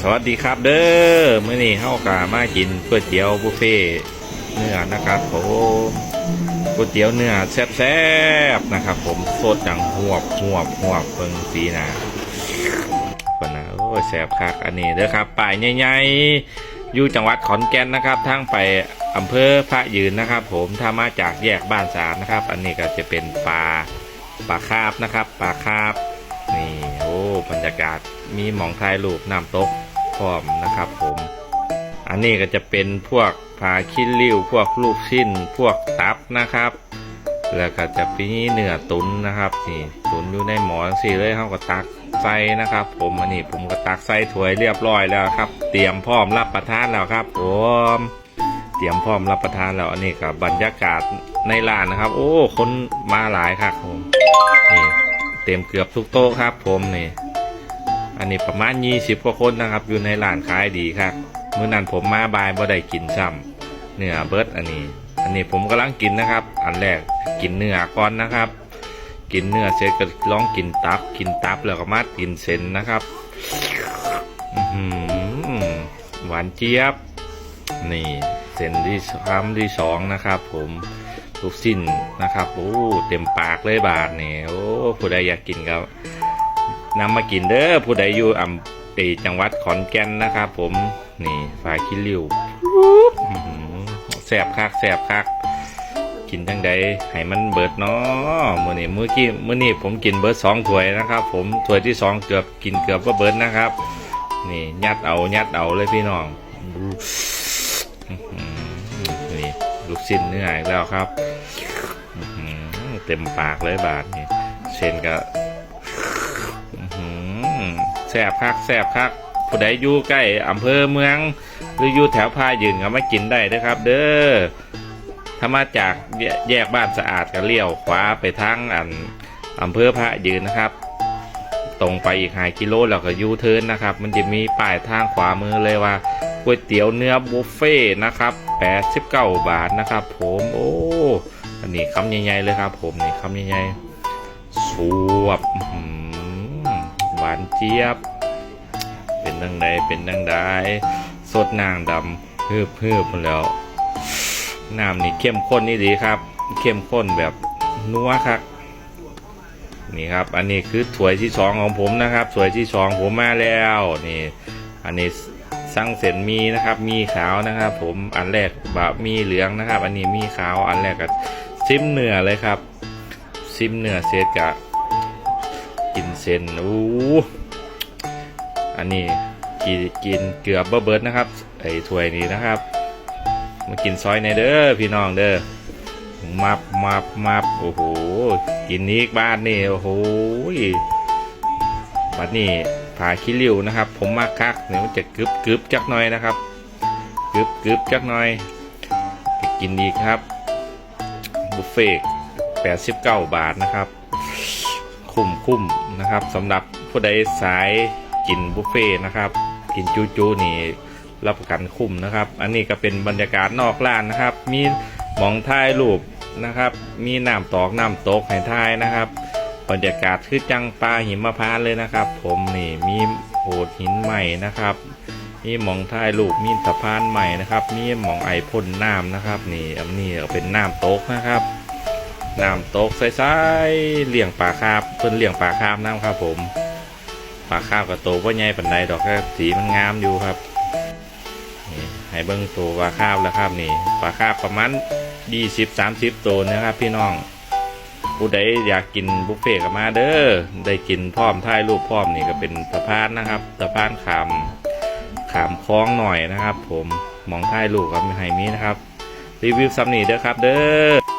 สวัสดีครับเด้อเมื่อนี้เฮากามากินก๋วยเตี๋ยวบุฟเฟ่เนื้อนะครับผมก๋วยเตี๋ยวเนื้อแซ่บๆนะครับ ผมสดอย่างหวบหวบหวบเบิ่งสีหนาคนนะโอ้แซ่บคักอันนี้เด้อครับป้ายใหญ่ๆอยู่จังหวัดขอนแก่นนะครับทางไปอำเภอพระยืนนะครับ ผมถ้ามาจากแยกบ้านสามนะครับ อันนี้ก็จะเป็นปลาปลาคาบนะครับปลาคาบนี่โอ้บรรยากาศมีหมองถ่ายรูปน้ำตก พร้อมนะครับผม อันนี้ก็จะเป็นพวกผาคิ้ริ้ว พวกลูกชิ้น พวกตับนะครับ แล้วก็จะมีเนื้อตุนนะครับนี่ตุนอยู่ในหมอนสี่เลยเขาก็ตักใส่นะครับ ผมอันนี้ผมก็ตักใส่ถ้วยเรียบร้อยแล้วครับ เตรียมพร้อมรับประทานแล้วครับ ผมเตรียมพร้อมรับประทานแล้วอันนี้กับบรรยากาศในร้านนะครับ โอ้คนมาหลายครับผมนี่เต็มเกือบทุกโต๊ะครับ ผมนี่ อันนี้ประมาณ20กว่าคนนะครับ อยู่ในร้านขายดีครับเมื้อนั้นผมมาบายบ่ได้กินซ้ำเนื้อเบิร์ดอันนี้ อันนี้ผมกำลังกินนะครับ อันแรกกินเนื้อก่อนนะครับ กินเนื้อเสร็จก็ลองกินตับ กินตับแล้วก็มากินเส้นนะครับอื้อหือหวานเจี๊ยบ นี่เส้นที่คำที่สองนะครับ ผมลูกสิ้นนะครับโอ้เต็มปากเลยบาทนี่โอ้ผู้ใดอยากกินก็ นำมากินเด้อผู้ใดอยู่อำเภอจังหวัดขอนแก่นนะครับผมนี่ฝาคิริวอื้อหือแสบคักแสบคักกินทั้งใดให้มันเบิดเนาะมื้อนี้มื้อกี้มื้อนี้ผมกินเบิดสองถ้วยนะครับ ผมถ้วยที่สองเกือบกินเกือบว่าเบิดนะครับ นี่ยัดเอายัดเอาเลยพี่น้องนี่ลูกชิ้นเนื้ออีกแล้วครับเต็มปากเลยบาทนี่เส้นก็ บคักแซ่บคักผู้ใดอยู่ใกล้อำเภอเมือง หรืออยู่แถวพายืนก็มากินได้นะครับ เด้อถ้ามาจากแยแยกบ้านสะอาดก็เลี้ยวขวาไปทางอันอำเภอพระยืนนะครับ ตรงไปอีกหายกิโลแล้วก็ยูเทิร์นนะครับ มันจะมีป้ายทางขวามือเลยว่าก๋วยเตี๋ยวเนื้อบุฟเฟ่นะครับ89 บาทนะครับ ผมโอ้อันนี้คำใหญ่ๆเลยครับ ผมนี่คำใหญ่ๆสวบานเจี๊ยบ เป็นดังใดเป็นดังใดสดนางดำฮืบฮืบหมแล้วน้ำนี่เข้มข้นนี่ดีครับ เข้มข้นแบบนัวครับนี่ครับ อันนี้คือถ้วยที่สองของผมนะครับถ้วยที่สองผมมาแล้วนี่ อันนี้สั่งเส้นมีนะครับ มีขาวนะครับ ผมอันแรกบะมีเหลืองนะครับ อันนี้มีขาวอันแรกก็ซิมเนื้อเลยครับ ซิมเนื้อเสร็จกะ กินเส้นอู้อันนี้กินกินเกือเบอร์เบิร์ดนะครับไอ้ถ้วยนี้นะครับมากินซอยในเด้อพี่น้องเด้อมับมับมับโอ้โหกินนี้บ้านนี่โอ้โหบัดนี้ผ่าขี้ริ้วนะครับ ผมมากคักเนี่ยมันจะกรึบกรึบจักหน่อยนะครับกรึบกรึบจักหน่อยกินดีครับบุฟเฟ่แปดสิบเก้าบาทนะครับ คุ้มคุ้มนะครับสำหรับผู้ใดสายกินบุฟเฟ่นะครับ กินจูจูนี่รับประกันคุ้มนะครับ อันนี้ก็เป็นบรรยากาศนอกร้านนะครับ มีหมองถ่ายรูปนะครับ มีน้ำตอกน้ำตกให้ถ่ายนะครับบรรยากาศคือจังปลาหิมพานเลยนะครับ ผมนี่มีโขดหินใหม่นะครับ มีหมองถ่ายรูปมีสะพานใหม่นะครับ มีหมองไอพ่นน้ำนะครับ นี่อันนี้เป็นน้ำตกนะครับ น้ำตกใสๆเลี้ยงปลาคาบเพิ่นเลี้ยงปลาคาบน้ำครับผมปลาคาบกับโตว่าใหญ่ปันใดดอกแค่สีมันงามอยู่ครับนี่ให้เบิ้งตัวปลาคาบแล้วครับนี่ปลาคาบประมาณยี่สิบสามสิบตัวนะครับพี่น้องผู้ใดอยากกินบุฟเฟ่ต์ก็มาเด้อได้กินพร้อมถ่ายรูปพร้อมนี่ก็เป็นสะพานนะครับสะพานขามขามคล้องหน่อยนะครับ ผมมองถ่ายรูปครับให้มีนะครับ รีวิวซัมนี่เด้อครับเด้อ